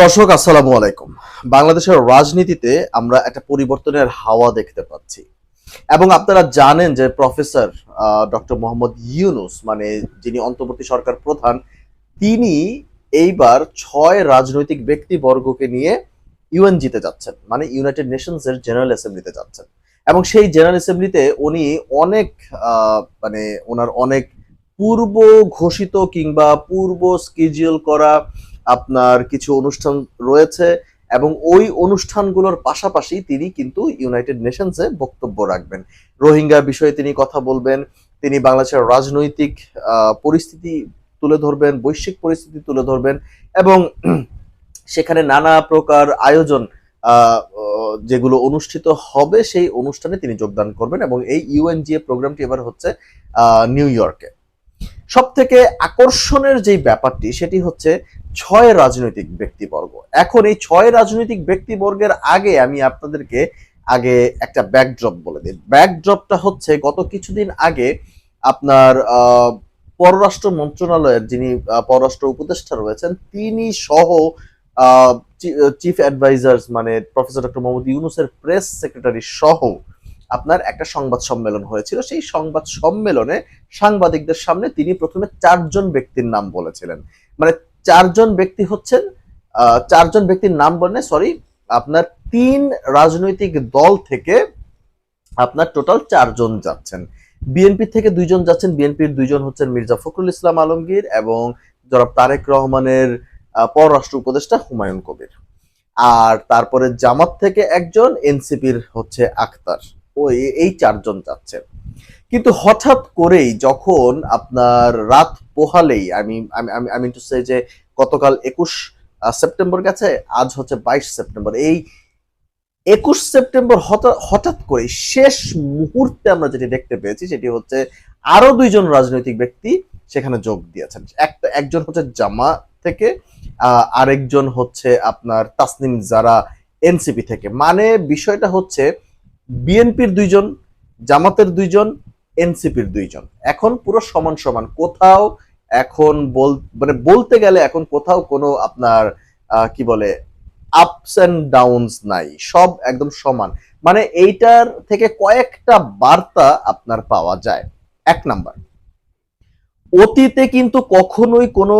দর্শক, আসসালামু আলাইকুম। বাংলাদেশের রাজনীতিতে আমরা একটা পরিবর্তনের হাওয়া দেখতে পাচ্ছি। এবং আপনারা জানেন যে প্রফেসর ডক্টর মোহাম্মদ ইউনুস মানে যিনি অন্তর্বর্তী সরকার প্রধান, তিনি এইবার ছয় রাজনৈতিক ব্যক্তিবর্গকে নিয়ে ইউএন জিতে যাচ্ছেন। মানে ইউনাইটেড নেশনস এর জেনারেল অ্যাসেম্বলিতে যাচ্ছেন। এবং সেই জেনারেল অ্যাসেম্বলিতে উনি অনেক মানে ওনার অনেক পূর্ব ঘোষিত কিংবা পূর্ব স্কেজিউল করা আপনার কিছু অনুষ্ঠান রয়েছে এবং ওই অনুষ্ঠানগুলোর পাশাপাশি তিনি কিন্তু ইউনাইটেড নেশনসে বক্তব্য রাখবেন। রোহিঙ্গা বিষয়ে তিনি কথা বলবেন, তিনি বাংলাদেশের রাজনৈতিক পরিস্থিতি তুলে ধরবেন, বৈশ্বিক পরিস্থিতি তুলে ধরবেন এবং সেখানে নানা প্রকার আয়োজন যেগুলো অনুষ্ঠিত হবে সেই অনুষ্ঠানে তিনি যোগদান করবেন এবং এই ইউএনজিএ প্রোগ্রামটি এবার হচ্ছে নিউ ইয়র্কে। সব থেকে আকর্ষণের যে ব্যাপারটি সেটি হচ্ছে ছয় রাজনৈতিক ব্যক্তিবর্গ। এখন এই ছয় রাজনৈতিক ব্যক্তিবর্গের আগে আমি আপনাদেরকে আগে একটা ব্যাকড্রপ বলে দিই। ব্যাকড্রপটা হচ্ছে গত কিছুদিন আগে আপনার পররাষ্ট্র মন্ত্রণালয়ের যিনি পররাষ্ট্র উপদেষ্টা রয়েছেন, তিনি সহ চিফ অ্যাডভাইজার্স মানে প্রফেসর ডক্টর মোহাম্মদ ইউনুসের প্রেস সেক্রেটারি সহ আপনার একটা সংবাদ সম্মেলন হয়েছিল। সেই সংবাদ সম্মেলনে সাংবাদিকদের সামনে তিনি প্রথমে চারজন ব্যক্তির নাম বলেছিলেন। মানে চারজন ব্যক্তি হচ্ছেন চারজন ব্যক্তির নাম বলে সরি আপনার তিন রাজনৈতিক দল থেকে আপনার টোটাল চারজন যাচ্ছেন। বিএনপি থেকে দুইজন যাচ্ছেন বিএনপির দুইজন হচ্ছেন মির্জা ফখরুল ইসলাম আলমগীর এবং জনাব তারেক রহমানের পররাষ্ট্র উপদেষ্টা হুমায়ুন কবির। আর তারপরে জামাত থেকে একজন এনসিপির হচ্ছে আখতার। ওই, এই চারজন যাচ্ছেন। কিন্তু হঠাৎ করেই যখন আপনার রাত পোহালেই আমি আমি আমি টু সে যে গতকাল একুশ সেপ্টেম্বর গেছে, আজ হচ্ছে বাইশ সেপ্টেম্বর। এই একুশ সেপ্টেম্বর হঠাৎ হঠাৎ করে শেষ মুহূর্তে আমরা যেটি দেখতে পেয়েছি সেটি হচ্ছে আরও দুইজন রাজনৈতিক ব্যক্তি সেখানে যোগ দিয়েছেন। একটা, একজন হচ্ছে জামা থেকে আরেকজন হচ্ছে আপনার তাসনিম যারা এনসিপি থেকে। মানে বিষয়টা হচ্ছে বিএনপির দুইজন, জামাতের দুইজন এনসিপির দুইজন। এখন পুরো সমান সমান। কোথাও এখন বল মানে বলতে গেলে এখন কোথাও কোনো আপনার কি বলে আপস এন্ড ডাউনস নাই। সব একদম সমান। মানে এইটার থেকে কয়েকটা বার্তা আপনার পাওয়া যায়। এক নাম্বার, অতীতে কিন্তু কখনোই কোনো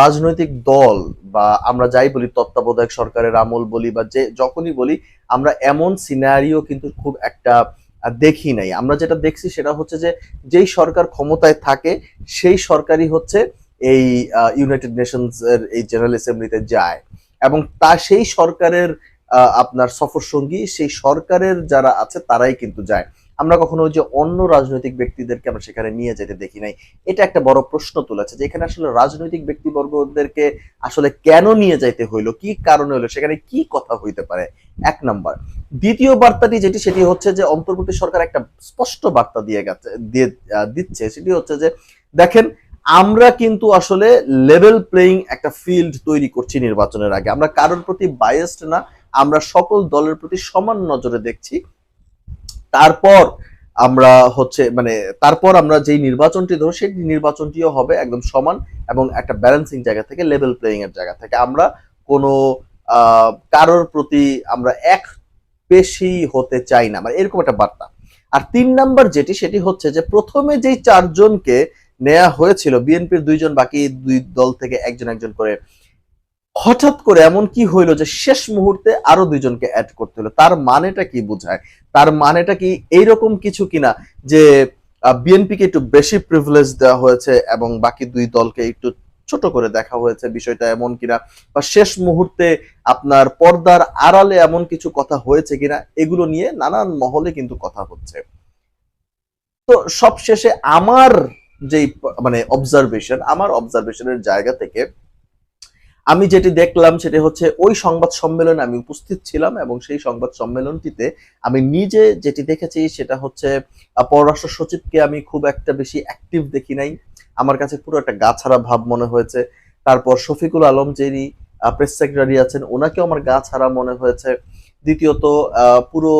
রাজনৈতিক দল বা আমরা যাই বলি তত্ত্বাবধায়ক সরকারের আমল বলি বা যে, যখনই বলি, আমরা এমন সিনারিও কিন্তু খুব একটা দেখি নাই। আমরা যেটা দেখছি সেটা হচ্ছে যে যেই সরকার ক্ষমতায় থাকে, সেই সরকারই হচ্ছে এই ইউনাইটেড নেশনস এর এই জেনারেল অ্যাসেম্বলিতে যায়। এবং তা সেই সরকারের আপনার সফর সঙ্গী সেই সরকারের যারা আছে, তারাই কিন্তু যায়। আমরা কখনো যে অন্য রাজনৈতিক ব্যক্তিদেরকে আমরা সেখানে নিয়ে যেতে দেখি নাই। এটা একটা বড় প্রশ্ন তুলেছে যে এখানে আসলে রাজনৈতিক ব্যক্তিবর্গদেরকে আসলে কেন নিয়ে যাইতে হইল? কি কারণে হলো সেখানে কি কথা হইতে পারে? এক নাম্বার। দ্বিতীয় বার্তাটি যেটি, সেটি হচ্ছে যে অন্তর্বর্তী সরকার একটা স্পষ্ট বার্তা দিয়ে গেছে, দিয়ে দিচ্ছে। সেটি হচ্ছে যে, দেখেন, আমরা কিন্তু আসলে লেভেল প্লেইং একটা ফিল্ড তৈরি করছি নির্বাচনের আগে। আমরা কারোর প্রতি বায়াসড না, আমরা সকল দলের প্রতি সমান নজরে দেখছি। তারপর আমরা হচ্ছে মানে তারপর আমরা যেই নির্বাচনটি ধরো সেই নির্বাচনটিও হবে একদম সমান এবং একটা ব্যালেন্সিং জায়গা থেকে লেভেল প্লেইং এর জায়গা থেকে। আমরা কোনো কারোর প্রতি আমরা এক পেশি হতে চাই না মানে এরকম একটা বার্তা। আর তিন নাম্বার যেটি, সেটি হচ্ছে যে প্রথমে যেই চারজনকে নেওয়া হয়েছিল, বিএনপির দুইজন বাকি দুই দল থেকে একজন একজন করে হঠাৎ করে এমন কি হইল যে শেষ মুহূর্তে আরও দুইজনকে অ্যাড করতে হলো? তার মানেটা কি বোঝায়? তার মানেটা কি এইরকম কিছু কিনা যে বিএনপি কে একটু বেশি প্রিভিলেজ দেওয়া হয়েছে এবং বাকি দুই দলকে একটু ছোট করে দেখা হয়েছে বিষয়টা এমন কিনা? বা শেষ মুহূর্তে আপনার পর্দার আড়ালে এমন কিছু কথা হয়েছে কিনা? এগুলো নিয়ে নানান মহলে কিন্তু কথা হচ্ছে। তো সবশেষে আমার যেই মানে অবজারভেশন আমার অবজারভেশনের জায়গা থেকে আমি যেটি দেখলাম সেটি হচ্ছে ওই সংবাদ সম্মেলনে আমি উপস্থিত ছিলাম এবং সেই সংবাদ সম্মেলনটিতে আমি নিজে যেটি দেখেছি সেটা হচ্ছে পররাষ্ট্র সচিবকে আমি খুব একটা বেশি অ্যাক্টিভ দেখি নাই। আমার কাছে পুরো একটা গা ছাড়া ভাব মনে হয়েছে। তারপর শফিকুল আলম যিনি প্রেস সেক্রেটারি আছেন, ওনাকেও আমার গা ছাড়া মনে হয়েছে। দ্বিতীয়ত পুরো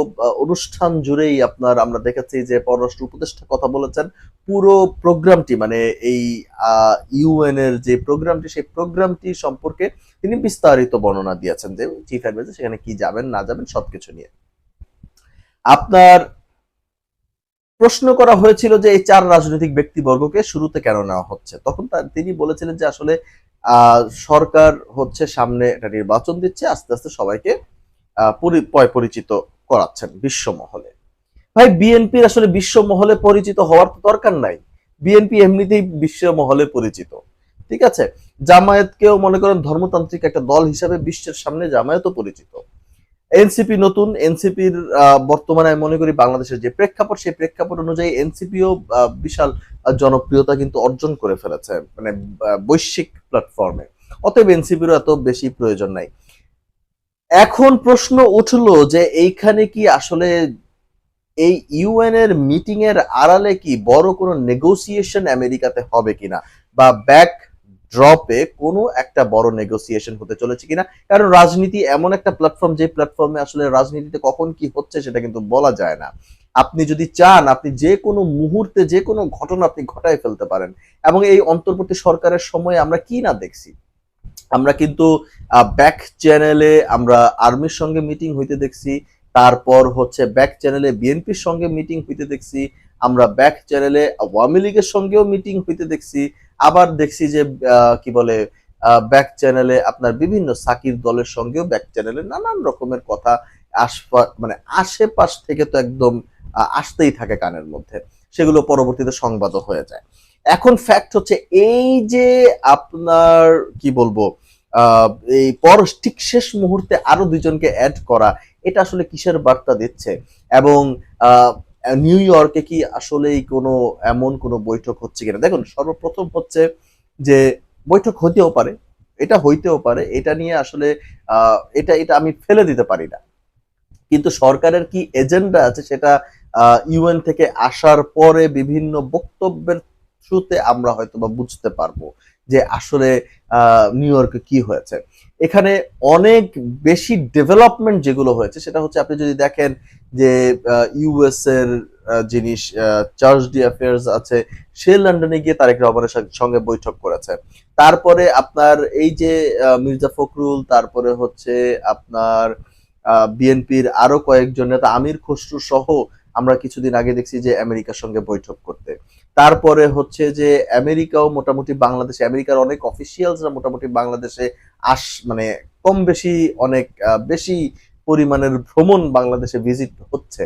অনুষ্ঠান জুড়েই আপনার আমরা দেখেছি যে পররাষ্ট্র উপদেষ্টা কথা বলেছেন। পুরো প্রোগ্রামটি মানে এই ইউএন এর যে প্রোগ্রামটি, সেই প্রোগ্রামটি সম্পর্কে তিনি বিস্তারিত বর্ণনা দিয়েছেন যে চিফ অ্যাডভাইজার সেখানে কি যাবেন, না যাবেন, সবকিছু নিয়ে। আপনার প্রশ্ন করা হয়েছিল যে এই চার রাজনৈতিক ব্যক্তিবর্গকে শুরুতে কেন নেওয়া হচ্ছে? তখন তিনি বলেছিলেন যে আসলে সরকার হচ্ছে সামনে একটা নির্বাচন দিচ্ছে, আস্তে আস্তে সবাইকে পরিচিত করাচ্ছেন বিশ্ব মহলে ভাই, বিএনপির আসলে বিশ্ব মহলে পরিচিত হওয়ার তো দরকার নাই। বিএনপি এমনিতেই বিশ্ব মহলে পরিচিত। ঠিক আছে? জামায়াতকেও মনে করেন ধর্মতান্ত্রিক একটা দল হিসাবে বিশ্বের সামনে জামায়াতও পরিচিত। এনসিপি নতুন, এনসিপির বর্তমানে আমি মনে করি বাংলাদেশের যে প্রেক্ষাপট, সেই প্রেক্ষাপট অনুযায়ী এনসিপিও বিশাল জনপ্রিয়তা কিন্তু অর্জন করে ফেলেছে মানে বৈশ্বিক প্ল্যাটফর্মে। অতএব এনসিপিরও এত বেশি প্রয়োজন নাই। এখন প্রশ্ন উঠল যে এইখানে কি আসলে এই ইউএন এর মিটিং এর আড়ালে কি বড় কোনো নেগোসিয়েশন আমেরিকাতে হবে কিনা? বা ব্যাক ড্রপে কোনো একটা বড় নেগোসিয়েশন হতে চলেছে কিনা? কারণ রাজনীতি এমন একটা প্ল্যাটফর্ম যে প্ল্যাটফর্মে আসলে রাজনীতিতে কখন কি হচ্ছে সেটা কিন্তু বলা যায় না। আপনি যদি চান, আপনি যে কোনো মুহূর্তে, যে কোনো ঘটনা আপনি ঘটায় ফেলতে পারেন। এবং এই অন্তর্বর্তী সরকারের সময় আমরা কি না দেখছি? আমরা কিন্তু ব্যাক চ্যানেলে আমরা আর্মির সঙ্গে মিটিং হইতে দেখছি, তারপর হচ্ছে ব্যাক চ্যানেলে বিএনপির সঙ্গে মিটিং হইতে দেখছি, আমরা ব্যাক চ্যানেলে আওয়ামী লীগের সঙ্গেও মিটিং হইতে দেখছি, আবার দেখছি যে কি বলে ব্যাক চ্যানেলে আপনার বিভিন্ন সাকির দলের সঙ্গেও ব্যাক চ্যানেলে নানান রকমের কথা আশপা মানে আশেপাশ থেকে তো একদম আসতেই থাকে কানের মধ্যে। সেগুলো পরবর্তীতে সংবাদও হয়ে যায়। এখন ফ্যাক্ট হচ্ছে এই যে আপনার, কি বলব এই পর ঠিক শেষ মুহূর্তে আরও দুইজনকে অ্যাড করা, এটা আসলে কিসের বার্তা দিচ্ছে? এবং নিউ ইয়র্কে কি আসলেই কোনো এমন কোনো বৈঠক হচ্ছে কিনা? দেখুন, সর্বপ্রথম হচ্ছে যে বৈঠক হতেও পারে, এটা হইতেও পারে, এটা নিয়ে আসলে এটা এটা আমি ফেলে দিতে পারি না। কিন্তু সরকারের কি এজেন্ডা আছে সেটা ইউএন থেকে আসার পরে বিভিন্ন বক্তব্যের থ্রুতে আমরা হয়তো বা বুঝতে পারব যে আসলে নিউ ইয়র্কে কি হয়েছে। এখানে অনেক বেশি ডেভেলপমেন্ট যেগুলো হয়েছে, সেটা হচ্ছে আপনি যদি দেখেন যে ইউএস এর জিনিস চার্জ ডি অ্যাফেয়ার্স আছে, সে লন্ডনে গিয়ে তারেক রহমানের সঙ্গে- বৈঠক করেছে। তারপরে আপনার এই যে মির্জা ফখরুল, তারপরে হচ্ছে আপনার বিএনপির আরও কয়েকজন নেতা, আমির খসরু সহ আমরা কিছুদিন আগে দেখছি যে আমেরিকার সঙ্গে বৈঠক করতে। তারপরে হচ্ছে যে আমেরিকাও মোটামুটি বাংলাদেশে, আমেরিকার অনেক অফিসিয়ালসরা মোটামুটি বাংলাদেশে আস মানে কম বেশি অনেক বেশি পরিমাণের ভ্রমণ বাংলাদেশে ভিজিট হচ্ছে।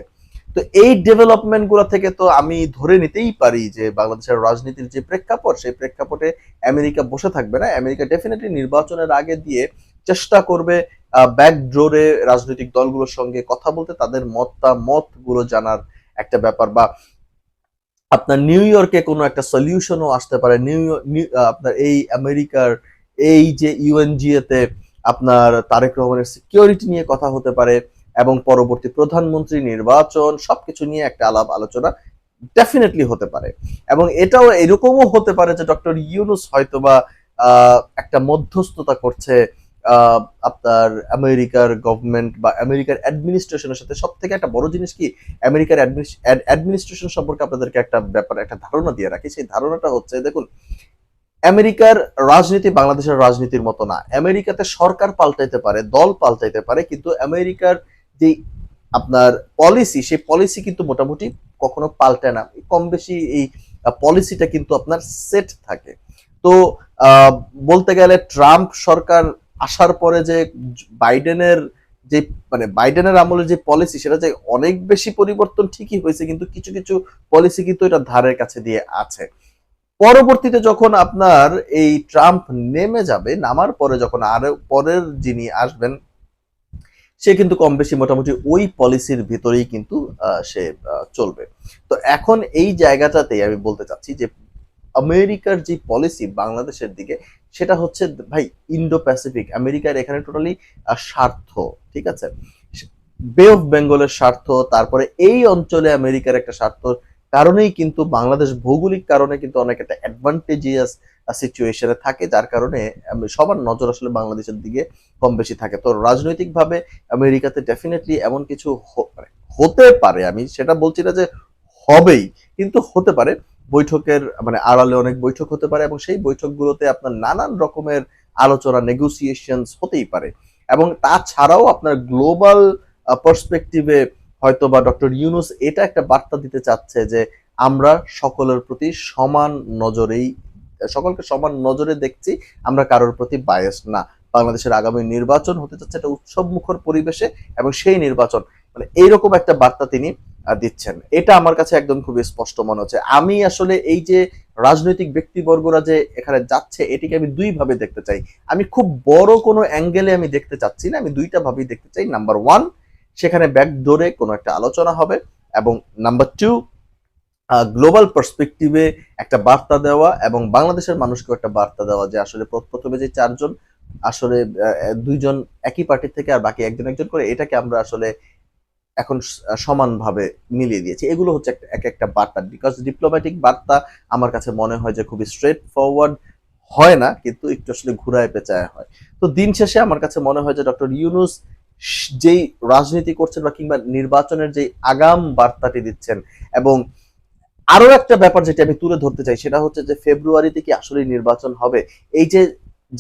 তো এই ডেভেলপমেন্টগুলো থেকে তো আমি ধরে নিতেই পারি যে বাংলাদেশের রাজনীতির যে প্রেক্ষাপট, সেই প্রেক্ষাপটে আমেরিকা বসে থাকবে না। আমেরিকা ডেফিনেটলি নির্বাচনের আগে দিয়ে চেষ্টা করবে ব্যাক ডোরে রাজনৈতিক দলগুলোর সঙ্গে কথা বলতে, তাদের মতামতগুলো জানার একটা ব্যাপার বা আপনার নিউ ইয়র্কে কোনো একটা সলিউশনও আসতে পারে। নিউ আপনার এই আমেরিকার এই যে ইউএনজিএ তে আপনার তারেক রহমানের সিকিউরিটি নিয়ে কথা হতে পারে এবং পরবর্তী প্রধানমন্ত্রী নির্বাচন, সবকিছু নিয়ে একটা আলাপ আলোচনা ডেফিনেটলি হতে পারে। এবং এটাও এরকমও হতে পারে যে ডক্টর ইউনুস হয়তোবা একটা মধ্যস্থতা করছে আপনার আমেরিকার গভর্নমেন্ট বা আমেরিকার অ্যাডমিনিস্ট্রেশনের সাথে সব থেকে একটা বড় জিনিস কি? আমেরিকার অ্যাডমিনিস্ট্রেশন সম্পর্কে আপনাদেরকে একটা ব্যাপার, একটা ধারণা দিয়ে রাখি। সেই ধারণাটা হচ্ছে, দেখুন, আমেরিকার রাজনীতি বাংলাদেশের রাজনীতির মতো না। আমেরিকাতে সরকার পাল্টাইতে পারে, দল পাল্টাইতে পারে, কিন্তু আমেরিকার যে আপনার পলিসি সেই পলিসি কিন্তু মোটামুটি কখনো পাল্টায় না। কম বেশি এই পলিসিটা কিন্তু আপনার সেট থাকে। তো বলতে গেলে ট্রাম্প সরকার আসার পরে যে বাইডেনের যে মানে বাইডেনের আমলের যে পলিসি সেটা যে অনেক বেশি পরিবর্তন ঠিকই হয়েছে, কিন্তু কিছু কিছু পলিসি কিন্তু এটা ধারের কাছে দিয়ে আছে। পরবর্তীতে যখন আপনার এই ট্রাম্প নেমে যাবে, নামার পরে যখন আরও পরের যিনি আসবেন, সে কিন্তু কম বেশি মোটামুটি ওই পলিসির ভিতরেই কিন্তু সে চলবে। তো এখন এই জায়গাটাতেই আমি বলতে চাচ্ছি যে, আমেরিকার যে পলিসি বাংলাদেশের দিকে সেটা হচ্ছে ভাই ইন্ডো প্যাসিফিক আমেরিকার এখানে টোটালি স্বার্থ, ঠিক আছে? বে অফ বেঙ্গলের স্বার্থ, তারপরে এই অঞ্চলে আমেরিকার একটা স্বার্থ, কারণেই কিন্তু বাংলাদেশ ভৌগোলিক কারণে কিন্তু অনেক একটা অ্যাডভান্টেজিয়াস সিচুয়েশনে থাকে, যার কারণে সবার নজর আসলে বাংলাদেশের দিকে কম বেশি থাকে। তো রাজনৈতিকভাবে আমেরিকাতে ডেফিনেটলি এমন কিছু মানে হতে পারে, আমি সেটা বলছি না যে হবেই, কিন্তু হতে পারে। বৈঠকের মানে আড়ালে অনেক বৈঠক হতে পারে এবং সেই বৈঠকগুলোতে আপনার নানান রকমের আলোচনা নেগোসিয়েশনস হতেই পারে। এবং তাছাড়াও আপনার গ্লোবাল পার্সপেক্টিভে হয়তো বা ডক্টর ইউনুস এটা একটা বার্তা দিতে চাচ্ছে যে আমরা সকলের প্রতি সমান নজরেই, সকলকে সমান নজরে দেখছি, আমরা কারোর প্রতি বায়াস না। বাংলাদেশের আগামী নির্বাচন হতে যাচ্ছে একটা উৎসব মুখর পরিবেশে এবং সেই নির্বাচন মানে এইরকম একটা বার্তা তিনি দিচ্ছেন। এটা আমার কাছে একদম খুবই স্পষ্ট মনে হচ্ছে। আমি আসলে এই যে রাজনৈতিক ব্যক্তিবর্গরা যে এখানে যাচ্ছে, এটিকে আমি দুই ভাবে দেখতে চাই। আমি খুব বড় কোনো অ্যাঙ্গেলে আমি দেখতে চাচ্ছি না। আমি দুইটা ভাবেই দেখতে চাই। নাম্বার ওয়ান সেখানে ব্যাকডোরে কোনো একটা আলোচনা হবে এবং নাম্বার টু গ্লোবাল পার্সপেক্টিভে একটা বার্তা দেওয়া এবং বাংলাদেশের মানুষকে একটা বার্তা দেওয়া যে আসলে প্রথমে যে চারজন আসলে দুইজন একই পার্টি থেকে আর বাকি একজন একজন করে, এটাকে আমরা আসলে এখন সমানভাবে মিলিয়ে দিয়েছি। এগুলো হচ্ছে একটা- এক একটা বার্তা। বিকজ ডিপ্লোম্যাটিক বার্তা আমার কাছে মনে হয় যে খুবই স্ট্রেট ফরওয়ার্ড হয় না, কিন্তু একটু আসলে ঘুরায় পেঁচায় হয়। তো দিন শেষে আমার কাছে মনে হয় যে ডক্টর ইউনুস যেই রাজনীতি করছেন বা কিংবা নির্বাচনের যেই আগাম বার্তাটি দিচ্ছেন এবং আরও একটা ব্যাপার যেটা আমি তুলে ধরতে চাই, সেটা হচ্ছে যে ফেব্রুয়ারিতে কি আসলে নির্বাচন হবে? এই যে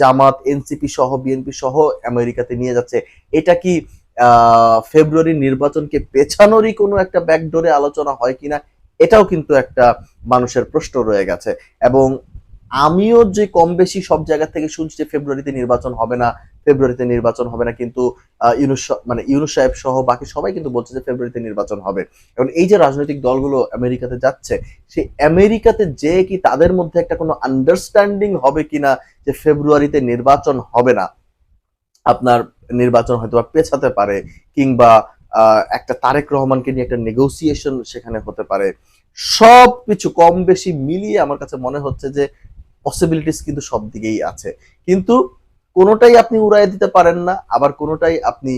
জামাত এনসিপি সহ বিএনপি সহ আমেরিকাতে নিয়ে যাচ্ছে, এটা কি ফেব্রুয়ারি নির্বাচনকে পেছানোরই কোনো একটা ব্যাকডোরে আলোচনা হয় কিনা, এটাও কিন্তু একটা মানুষের প্রশ্ন রয়ে গেছে। এবং আমিও যে কম বেশি সব জায়গা থেকে শুনছি যে ফেব্রুয়ারিতে নির্বাচন হবে না, ফেব্রুয়ারিতে নির্বাচন হবে না, কিন্তু ইউনুস মানে ইউনুস সাহেব সহ বাকি সবাই কিন্তু বলছে যে ফেব্রুয়ারিতে নির্বাচন হবে। এবং এই যে রাজনৈতিক দলগুলো আমেরিকাতে যাচ্ছে, সেই আমেরিকাতে যে কি তাদের মধ্যে একটা কোনো আন্ডারস্ট্যান্ডিং হবে কিনা যে ফেব্রুয়ারিতে নির্বাচন হবে না আপনার নির্বাচন হয়তো বা পেছাতে পারে কিংবা একটা তারেক রহমানকে নিয়ে একটা নেগোসিয়েশন সেখানে হতে পারে। সব কিছু কম বেশি মিলিয়ে আমার কাছে মনে হচ্ছে যে পসিবিলিটিস কিন্তু সব দিকেই আছে। কিন্তু কোনোটাই আপনি উড়াই দিতে পারেন না, আবার কোনোটাই আপনি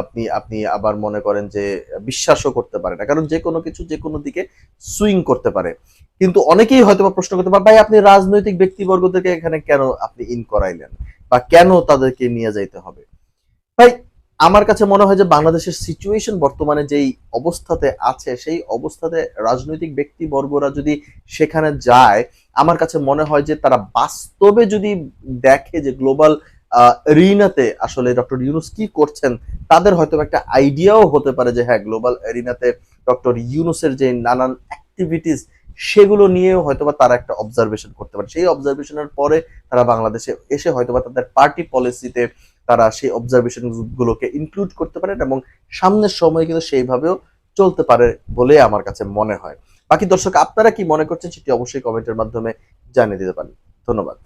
আপনি আপনি আবার মনে করেন যে বিশ্বাসও করতে পারে না। কারণ যে কোনো কিছু যে কোনো দিকে সুইং করতে পারে। কিন্তু অনেকেই হয়তো প্রশ্ন করতে পারে, ভাই, আপনি রাজনৈতিক ব্যক্তিবর্গদেরকে এখানে কেন আপনি ইন করাইলেন? বা কেন তাদেরকে নিয়ে যাইতে হবে? ভাই, আমার কাছে মনে হয় যে বাংলাদেশের সিচুয়েশন বর্তমানে যেই অবস্থাতে আছে, সেই অবস্থাতে রাজনৈতিক ব্যক্তিবর্গরা যদি সেখানে যায়, আমার কাছে মনে হয় যে তারা বাস্তবে যদি দেখে যে গ্লোবাল রিনাতে আসলে ডক্টর ইউনুস কি করছেন, তাদের হয়তো একটা আইডিয়াও হতে পারে যে হ্যাঁ গ্লোবাল এরিনাতে ডক্টর ইউনুসের যে নানান অ্যাক্টিভিটিস সেগুলো নিয়েও হয়তোবা তারা একটা অবজারভেশন করতে পারে। সেই অবজারভেশনের পরে তারা বাংলাদেশে এসে হয়তোবা তাদের পার্টি পলিসিতে তারা সেই অবজারভেশন গুলোকে ইনক্লুড করতে পারেন এবং সামনের সময় কিন্তু সেইভাবেও চলতে পারে বলে আমার কাছে মনে হয়। বাকি দর্শক, আপনারা কি মনে করছেন সেটি অবশ্যই কমেন্টের মাধ্যমে জানিয়ে দিতে পারেন। ধন্যবাদ।